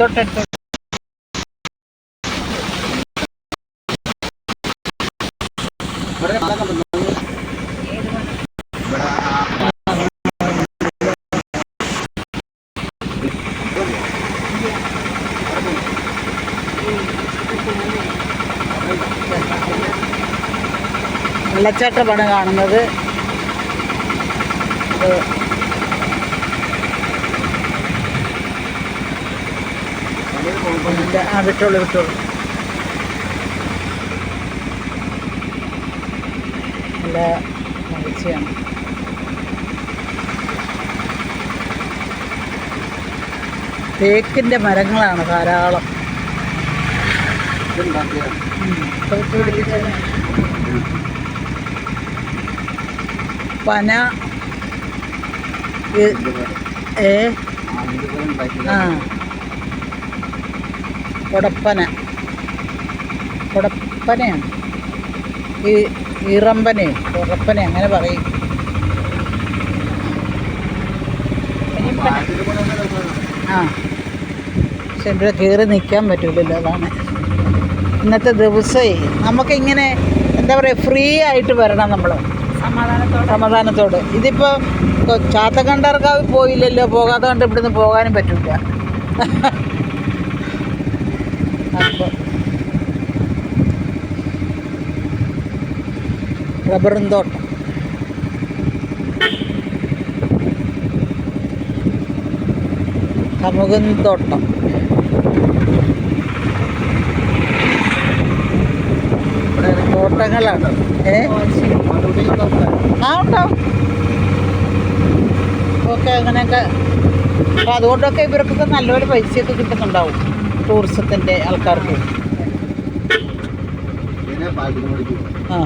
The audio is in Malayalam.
തൊട്ടടുത്ത് ഇവിടെ വെള്ളം കണ്ടോ? ഇവിടെ ആ- വെള്ളച്ചാട്ടമാണ് കാണുന്നത് ഇല്ല, ആ വിട്ടോളൂ വിട്ടോളൂ നല്ല മത്സ്യമാണ് തേക്കിന്റെ മരങ്ങളാണ് ധാരാളം. പന. ഏ. ആ കൊടപ്പന. കൊടപ്പനയാണ്. ഈ ഈറമ്പനയോ കൊടപ്പന അങ്ങനെ പറയും. ആ. പക്ഷെ ഇവിടെ കയറി നിൽക്കാൻ പറ്റില്ല അതാണ്. ഇന്നത്തെ ദിവസമേ നമുക്കിങ്ങനെ എന്താ പറയുക ഫ്രീ ആയിട്ട് വരണം നമ്മൾ സമാധാനത്തോട്. ഇതിപ്പോൾ ചാത്തക്കണ്ടർക്കാവ് പോയില്ലല്ലോ പോകാതെ കണ്ട് ഇവിടുന്ന് പോകാനും പറ്റില്ല റബ്ബറും തോട്ടം. കമുകൻ തോട്ടം. ഇവിടെ തോട്ടങ്ങളാണ്. ഏ? ആ ഉണ്ടാവും ഒക്കെ അങ്ങനെയൊക്കെ. അപ്പോൾ അതുകൊണ്ടൊക്കെ ഇവർക്കൊക്കെ നല്ലപോലെ പൈസയൊക്കെ കിട്ടുന്നുണ്ടാവും ടൂറിസത്തിന്റെ ആൾക്കാർക്ക്. ആ.